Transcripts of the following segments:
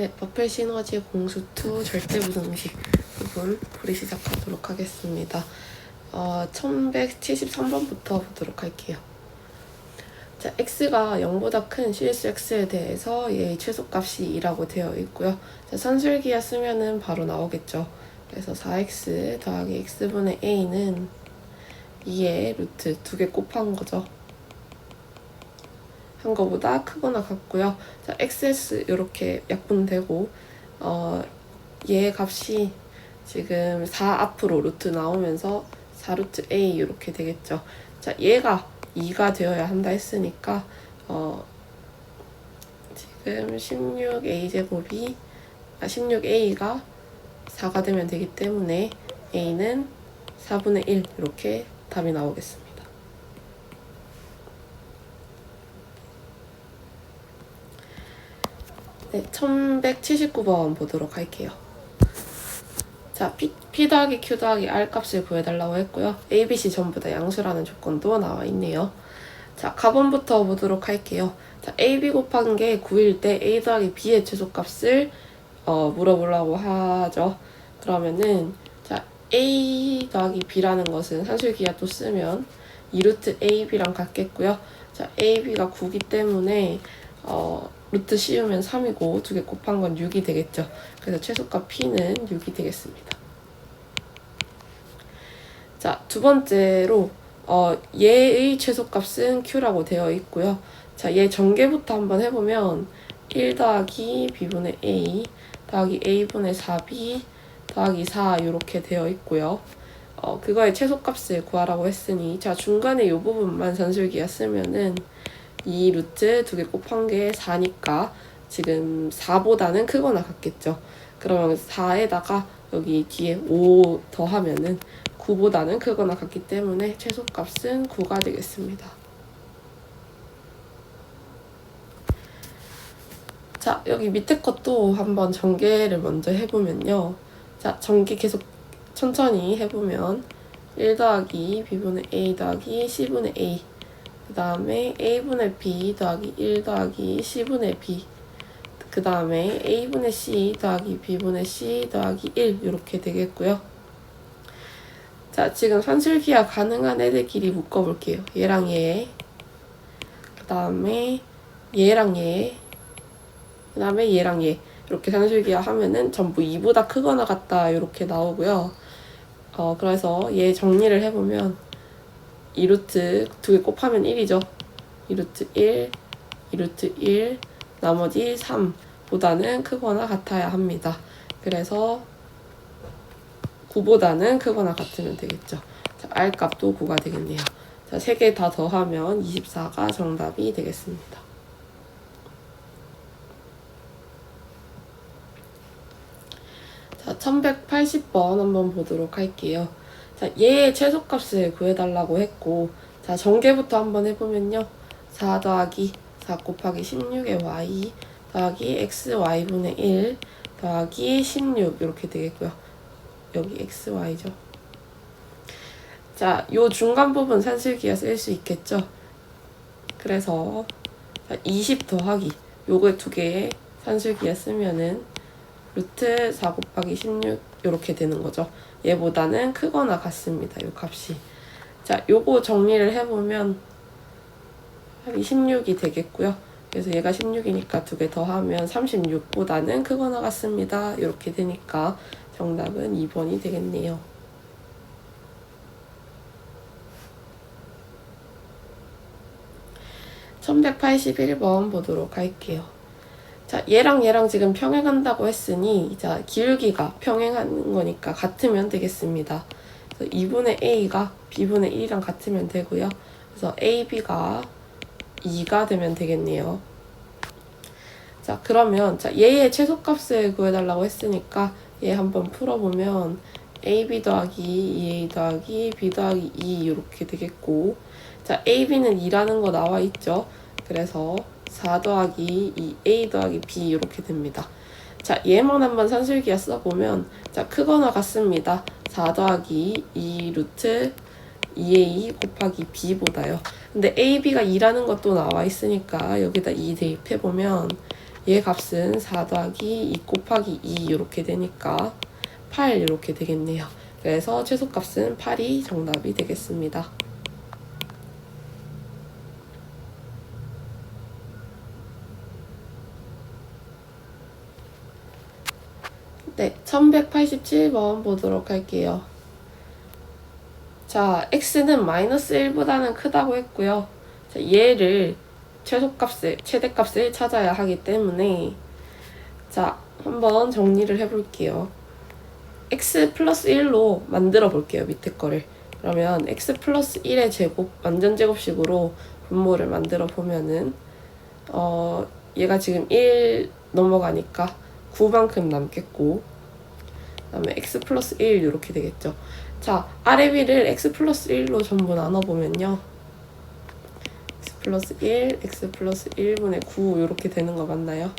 네, 버펠 시너지 공수 2 절대부등식 부분 풀이 시작하도록 하겠습니다. 어, 1173번부터 보도록 할게요. 자, x가 0보다 큰 실수 x에 대해서 얘의 최소값이 2라고 되어 있고요. 자, 산술기하 쓰면은 바로 나오겠죠. 그래서 4x 더하기 x분의 a는 2의 루트 두개 곱한 거죠. 한 거보다 크거나 같고요. 자, xs 이렇게 약분되고 어, 얘 값이 지금 4 앞으로 루트 나오면서 4루트 a 이렇게 되겠죠. 자, 얘가 2가 되어야 한다 했으니까 어, 지금 16a 제곱이 아, 16a가 4가 되면 되기 때문에 a는 4분의 1 이렇게 답이 나오겠습니다. 네, 1179번 보도록 할게요. 자, P, P 더하기 Q 더하기 R 값을 구해달라고 했고요. A, B, C 전부 다 양수라는 조건도 나와 있네요. 자, 가번부터 보도록 할게요. 자, A, B 곱한 게 9일 때 A 더하기 B의 최소값을 어, 물어보려고 하죠. 그러면은 자, A 더하기 B라는 것은 산술기하 또 쓰면 2루트 AB랑 같겠고요. 자, AB가 9기 때문에 어, 루트 씌우면 3이고 두 개 곱한 건 6이 되겠죠. 그래서 최소값 P는 6이 되겠습니다. 자, 두 번째로 어, 얘의 최소값은 Q라고 되어 있고요. 자, 얘 전개부터 한번 해보면 1 더하기 B분의 A 더하기 A분의 4B 더하기 4 이렇게 되어 있고요. 어, 그거의 최소값을 구하라고 했으니 자 중간에 이 부분만 산술기하 쓰면은 이 루트 두 개 곱한 게 4니까 지금 4보다는 크거나 같겠죠. 그러면 4에다가 여기 뒤에 5 더하면은 9보다는 크거나 같기 때문에 최소값은 9가 되겠습니다. 자, 여기 밑에 것도 한번 전개를 먼저 해보면요. 자, 전개 계속 천천히 해보면 1 더하기 b분의 a 더하기 c분의 a 그 다음에 a분의 b 더하기 1 더하기 c분의 b 그 다음에 a분의 c 더하기 b분의 c 더하기 1 이렇게 되겠고요. 자 지금 산술기하 가능한 애들끼리 묶어볼게요. 얘랑 얘, 그 다음에 얘랑 얘, 그 다음에 얘랑 얘 이렇게 산술기하 하면은 전부 2보다 크거나 같다 이렇게 나오고요. 어 그래서 얘 정리를 해보면 2루트 두 개 곱하면 1이죠. 2루트 1, 2루트 1, 나머지 3보다는 크거나 같아야 합니다. 그래서 9보다는 크거나 같으면 되겠죠. 자, R 값도 9가 되겠네요. 자, 3개 다 더하면 24가 정답이 되겠습니다. 자, 1180번 한번 보도록 할게요. 자, 얘의 최소값을 구해달라고 했고, 자, 전개부터 한번 해보면요. 4 더하기 4 곱하기 16의 y 더하기 xy분의 1 더하기 16 이렇게 되겠고요. 여기 xy죠. 자, 요 중간 부분 산술기가 쓸 수 있겠죠. 그래서 20 더하기 요거 두 개의 산술기가 쓰면은 루트 4 곱하기 16 이렇게 되는 거죠. 얘보다는 크거나 같습니다. 요 값이. 자, 요거 정리를 해보면 한 26이 되겠고요. 그래서 얘가 16이니까 두 개 더하면 36보다는 크거나 같습니다. 이렇게 되니까 정답은 2번이 되겠네요. (1181번) 보도록 할게요. 자, 얘랑 얘랑 지금 평행한다고 했으니, 자, 기울기가 평행하는 거니까 같으면 되겠습니다. 그래서 2분의 a가 b분의 1이랑 같으면 되고요. 그래서 ab가 2가 되면 되겠네요. 자, 그러면, 자, 얘의 최소값을 구해달라고 했으니까, 얘 한번 풀어보면, ab 더하기 2a 더하기 b 더하기 2 이렇게 되겠고, 자, ab는 2라는 거 나와 있죠? 그래서 4 더하기 2a 더하기 b 이렇게 됩니다. 자, 얘만 한번 산술기하 써보면, 자, 크거나 같습니다. 4 더하기 2 루트 2a 곱하기 b보다요. 근데 ab가 2라는 것도 나와 있으니까 여기다 2 대입해보면 얘 값은 4 더하기 2 곱하기 2 이렇게 되니까 8 이렇게 되겠네요. 그래서 최소값은 8이 정답이 되겠습니다. 네, 1187번 보도록 할게요. 자, x는 마이너스 1보다는 크다고 했고요. 자, 얘를 최소값을, 최대값을 찾아야 하기 때문에 자, 한번 정리를 해볼게요. x 플러스 1로 만들어 볼게요. 밑에 거를. 그러면 x 플러스 1의 제곱, 완전 제곱식으로 분모를 만들어 보면은 어, 얘가 지금 1 넘어가니까 9만큼 남겠고 그 다음에 x 플러스 1 이렇게 되겠죠. 자, 아래 위를 x 플러스 1로 전부 나눠보면요. x 플러스 1, x 플러스 1분의 9 이렇게 되는 거 맞나요?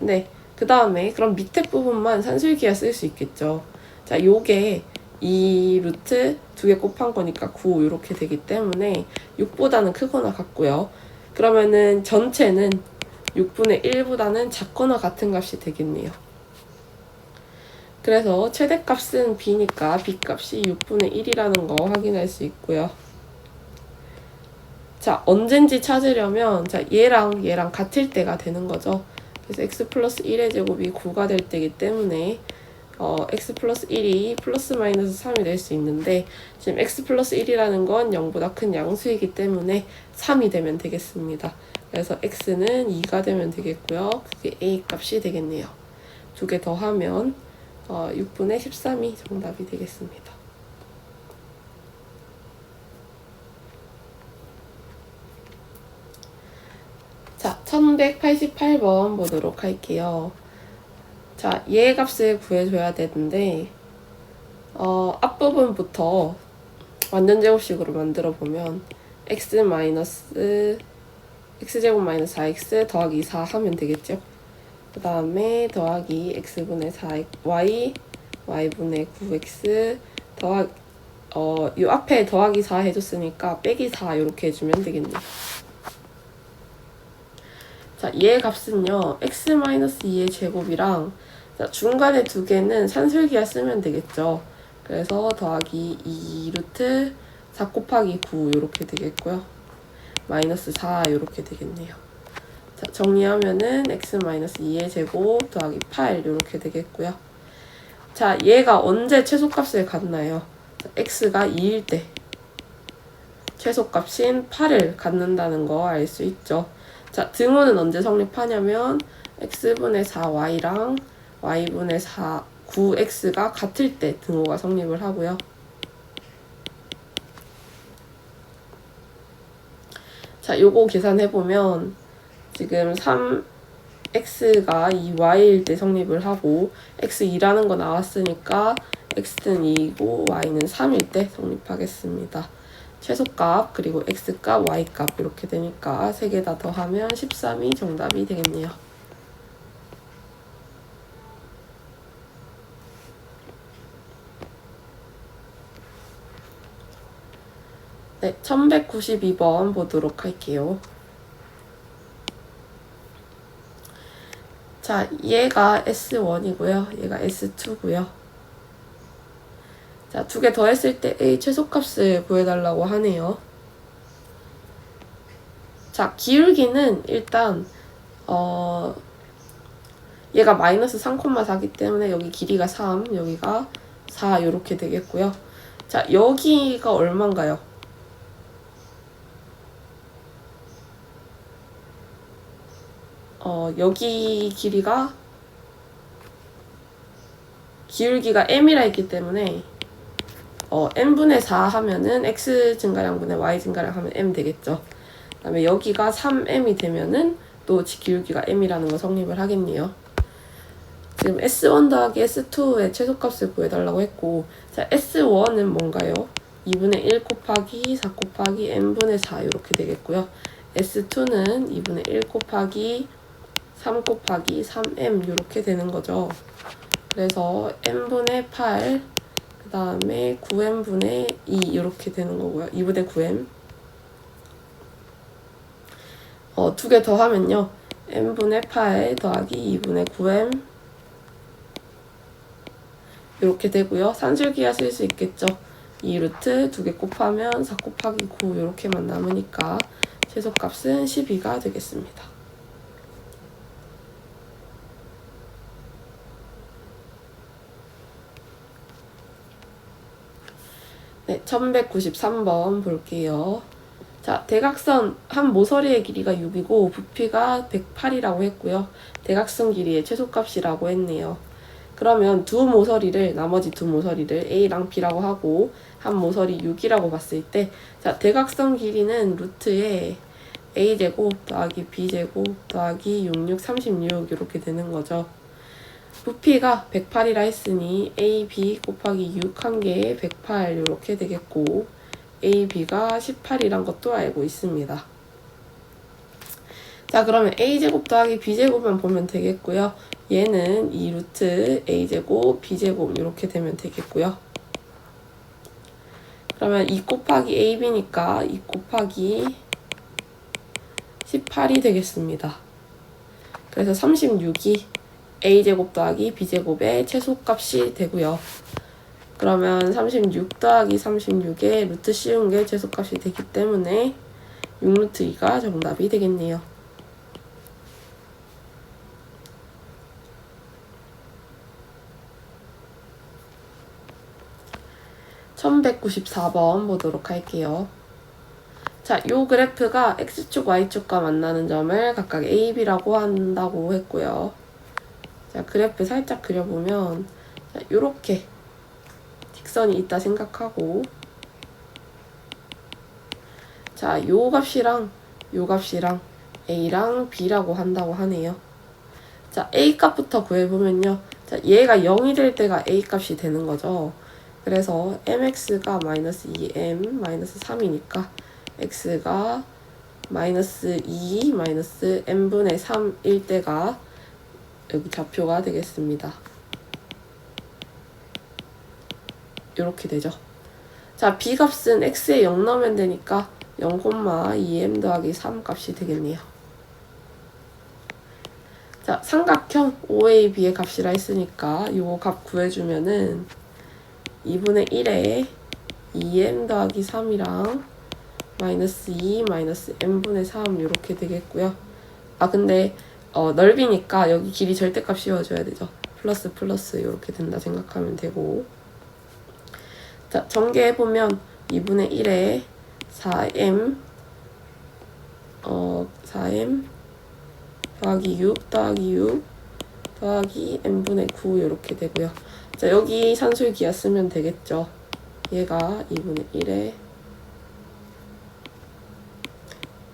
네. 그 다음에 그럼 밑에 부분만 산술기하 쓸수 있겠죠. 자, 요게 이 루트 두 개 곱한 거니까 9 이렇게 되기 때문에 6보다는 크거나 같고요. 그러면은 전체는 6분의 1보다는 작거나 같은 값이 되겠네요. 그래서 최대값은 b니까 b값이 6분의 1이라는 거 확인할 수 있고요. 자, 언젠지 찾으려면 자 얘랑 얘랑 같을 때가 되는 거죠. 그래서 x 플러스 1의 제곱이 9가 될 때이기 때문에 어, x 플러스 1이 플러스 마이너스 3이 될 수 있는데 지금 x 플러스 1이라는 건 0보다 큰 양수이기 때문에 3이 되면 되겠습니다. 그래서 x는 2가 되면 되겠고요. 그게 a 값이 되겠네요. 두 개 더하면 어, 6분의 13이 정답이 되겠습니다. 자, 1188번 보도록 할게요. 자, 얘 값을 구해줘야 되는데, 어, 앞부분부터 완전 제곱식으로 만들어 보면, x 마이너스, x제곱 마이너스 4x 더하기 4 하면 되겠죠? 그 다음에 더하기 x분의 4 y, y분의 9x 더하, 어, 요 앞에 더하기 4 해줬으니까 빼기 4 이렇게 해주면 되겠네요. 자, 얘 값은요, x-2의 제곱이랑 자, 중간에 두 개는 산술기하 쓰면 되겠죠. 그래서 더하기 2 루트 4 곱하기 9 이렇게 되겠고요. 마이너스 4 이렇게 되겠네요. 자, 정리하면은 x-2의 제곱 더하기 8 이렇게 되겠고요. 자, 얘가 언제 최소값을 갖나요? 자, x가 2일 때 최소값인 8을 갖는다는 거 알 수 있죠. 자, 등호는 언제 성립하냐면 x분의 4y랑 y분의 4, 9x가 같을 때 등호가 성립을 하고요. 자, 요거 계산해보면 지금 3x가 2y일 때 성립을 하고 x2라는 거 나왔으니까 x는 2이고 y는 3일 때 성립하겠습니다. 최소값 그리고 x값 y값 이렇게 되니까 세 개 다 더하면 13이 정답이 되겠네요. 네, 1192번 보도록 할게요. 자, 얘가 S1이고요. 얘가 S2고요. 자, 두 개 더 했을 때 A 최소값을 구해달라고 하네요. 자, 기울기는 일단 어 얘가 마이너스 3,4기 때문에 여기 길이가 3, 여기가 4 이렇게 되겠고요. 자, 여기가 얼마인가요? 어, 여기 길이가 기울기가 m이라 했기 때문에 어, n분의 4 하면은 x 증가량분의 y 증가량 하면 m 되겠죠. 그 다음에 여기가 3m이 되면은 또 기울기가 m이라는 거 성립을 하겠네요. 지금 S1 더하기 S2의 최소값을 구해달라고 했고 자 S1은 뭔가요? 2분의 1 곱하기 4 곱하기 n분의 4 이렇게 되겠고요. S2는 2분의 1 곱하기 3 곱하기 3m 이렇게 되는 거죠. 그래서 n분의 8, 그 다음에 9m분의 2 이렇게 되는 거고요. 2분의 9m. 어, 두 개 더 하면요. n분의 8 더하기 2분의 9m 이렇게 되고요. 산술기하 쓸수 있겠죠. 2루트 두 개 곱하면 4 곱하기 9 이렇게만 남으니까 최소값은 12가 되겠습니다. 네, 1193번 볼게요. 자, 대각선 한 모서리의 길이가 6이고 부피가 108이라고 했고요. 대각선 길이의 최소값이라고 했네요. 그러면 두 모서리를 나머지 두 모서리를 A랑 B라고 하고 한 모서리 6이라고 봤을 때 자, 대각선 길이는 루트에 A제곱 더하기 B제곱 더하기 66, 36 이렇게 되는 거죠. 부피가 108이라 했으니 A, B 곱하기 6 한 개에 108 이렇게 되겠고 A, B가 18이란 것도 알고 있습니다. 자 그러면 A제곱 더하기 B제곱만 보면 되겠고요. 얘는 이 루트 A제곱, B제곱 이렇게 되면 되겠고요. 그러면 2 곱하기 AB니까 2 곱하기 18이 되겠습니다. 그래서 36이 a제곱 더하기 b제곱의 최소값이 되고요. 그러면 36 더하기 36의 루트 씌운 게 최소값이 되기 때문에 6루트 2가 정답이 되겠네요. (1194번) 보도록 할게요. 자, 요 그래프가 x축, y축과 만나는 점을 각각 a, b라고 한다고 했고요. 자, 그래프 살짝 그려보면 자, 요렇게 직선이 있다 생각하고 자, 요 값이랑 요 값이랑 a랑 b라고 한다고 하네요. 자, a 값부터 구해보면요. 자, 얘가 0이 될 때가 a 값이 되는 거죠. 그래서 mx가 마이너스 2m 마이너스 3이니까 x가 마이너스 2 마이너스 n분의 3일 때가 여기 좌표가 되겠습니다. 이렇게 되죠. 자, b 값은 x에 0 넣으면 되니까 0,2m 더하기 3 값이 되겠네요. 자, 삼각형 OAB의 값이라 했으니까 이거 값 구해주면은 2분의 1에 2m 더하기 3이랑 마이너스 2 마이너스 n분의 3 이렇게 되겠고요. 아 근데 어, 넓이니까 여기 길이 절대값 씌워줘야 되죠. 플러스 플러스 이렇게 된다 생각하면 되고 자 전개해보면 2분의 1에 4m 어 4m 더하기 6 더하기 6 더하기 n분의 9 이렇게 되고요. 자 여기 산술기하 쓰면 되겠죠. 얘가 2분의 1에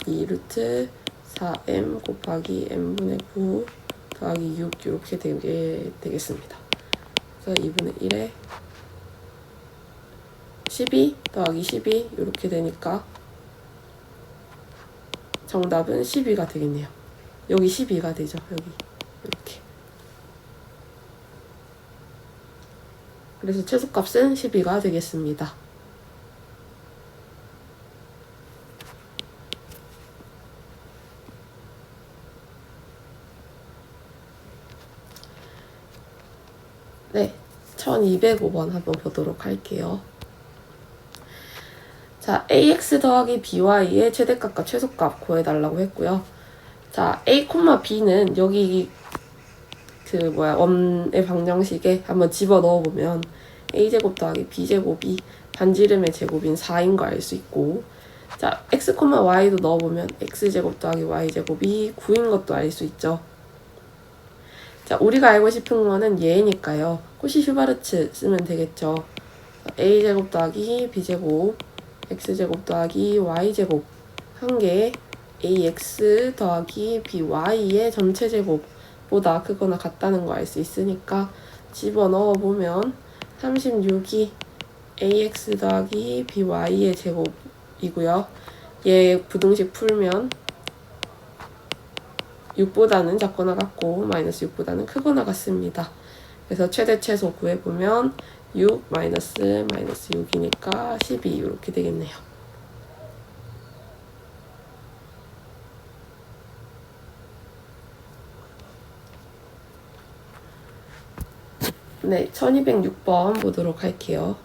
2루트 4m 곱하기 n분의 9 더하기 6 이렇게 되게 되겠습니다. 그래서 2분의 1에 12 더하기 12 이렇게 되니까 정답은 12가 되겠네요. 여기 12가 되죠. 여기 이렇게. 그래서 최소값은 12가 되겠습니다. 네, 1205번 한번 보도록 할게요. 자, ax 더하기 by의 최대값과 최소값 구해달라고 했고요. 자, a, b는 여기 그 뭐야 원의 방정식에 한번 집어 넣어보면 a제곱 더하기 b제곱이 반지름의 제곱인 4인 거 알 수 있고 자, x, y도 넣어보면 x제곱 더하기 y제곱이 9인 것도 알 수 있죠. 자, 우리가 알고 싶은 거는 얘니까요. 코시 슈바르츠 쓰면 되겠죠. a제곱 더하기 b제곱, x제곱 더하기 y제곱 한 개 ax 더하기 by의 전체 제곱보다 크거나 같다는 거 알 수 있으니까 집어넣어 보면 36이 ax 더하기 by의 제곱이고요. 얘 부등식 풀면 6보다는 작거나 같고 마이너스 6보다는 크거나 같습니다. 그래서 최대 최소 구해보면 6 마이너스 마이너스 6이니까 12 이렇게 되겠네요. 네, 1206번 보도록 할게요.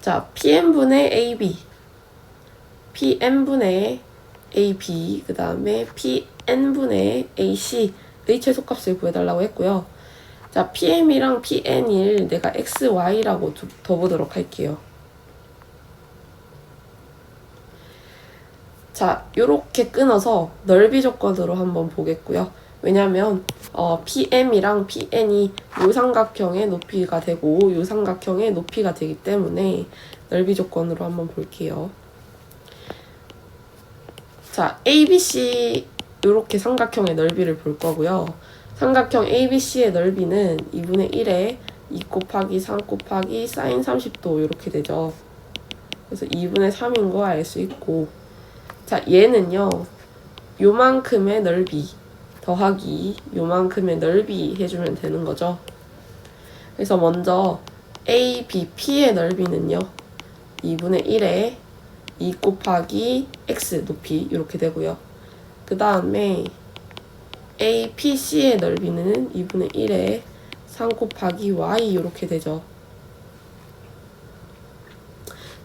자, PM분의 AB. PM분의 AB, 그 다음에 PN분의 AC의 최소값을 구해달라고 했고요. 자, PM이랑 PN을 내가 XY라고 두- 둬보도록 할게요. 자, 요렇게 끊어서 넓이 조건으로 한번 보겠고요. 왜냐면 어, PM이랑 PN이 요 삼각형의 높이가 되고 요 삼각형의 높이가 되기 때문에 넓이 조건으로 한번 볼게요. 자, ABC 요렇게 삼각형의 넓이를 볼 거고요. 삼각형 ABC의 넓이는 2분의 1에 2 곱하기 3 곱하기 사인 30도 이렇게 되죠. 그래서 2분의 3인 거 알 수 있고 자 얘는요 요만큼의 넓이 더하기 요만큼의 넓이 해주면 되는 거죠. 그래서 먼저 ABP의 넓이는요 2분의 1에 2 곱하기 x 높이 이렇게 되고요. 그 다음에 APC의 넓이는 2분의 1에 3 곱하기 y 이렇게 되죠.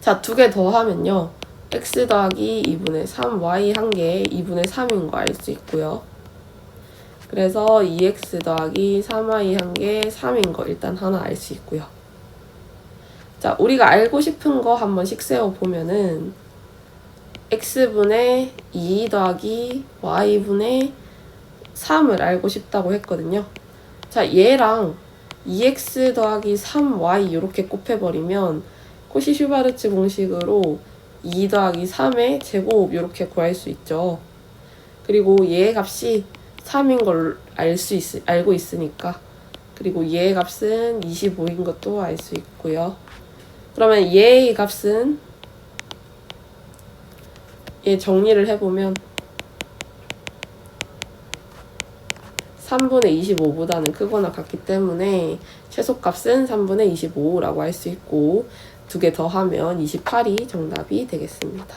자, 두 개 더 하면요. x 더하기 2분의 3y 한 개 2분의 3인 거 알 수 있고요. 그래서 2x 더하기 3y 한 개 3인 거 일단 하나 알 수 있고요. 자, 우리가 알고 싶은 거 한 번 씩 세워보면은 x분의 2 더하기 y분의 3을 알고 싶다고 했거든요. 자, 얘랑 2x 더하기 3y 이렇게 곱해버리면 코시 슈바르츠 공식으로 2 더하기 3의 제곱 이렇게 구할 수 있죠. 그리고 얘의 값이 3인 걸 알 수 있, 알고 있으니까. 그리고 얘의 값은 25인 것도 알 수 있고요. 그러면 얘의 값은 얘 정리를 해보면 3분의 25보다는 크거나 같기 때문에 최소값은 3분의 25라고 할 수 있고 두 개 더하면 28이 정답이 되겠습니다.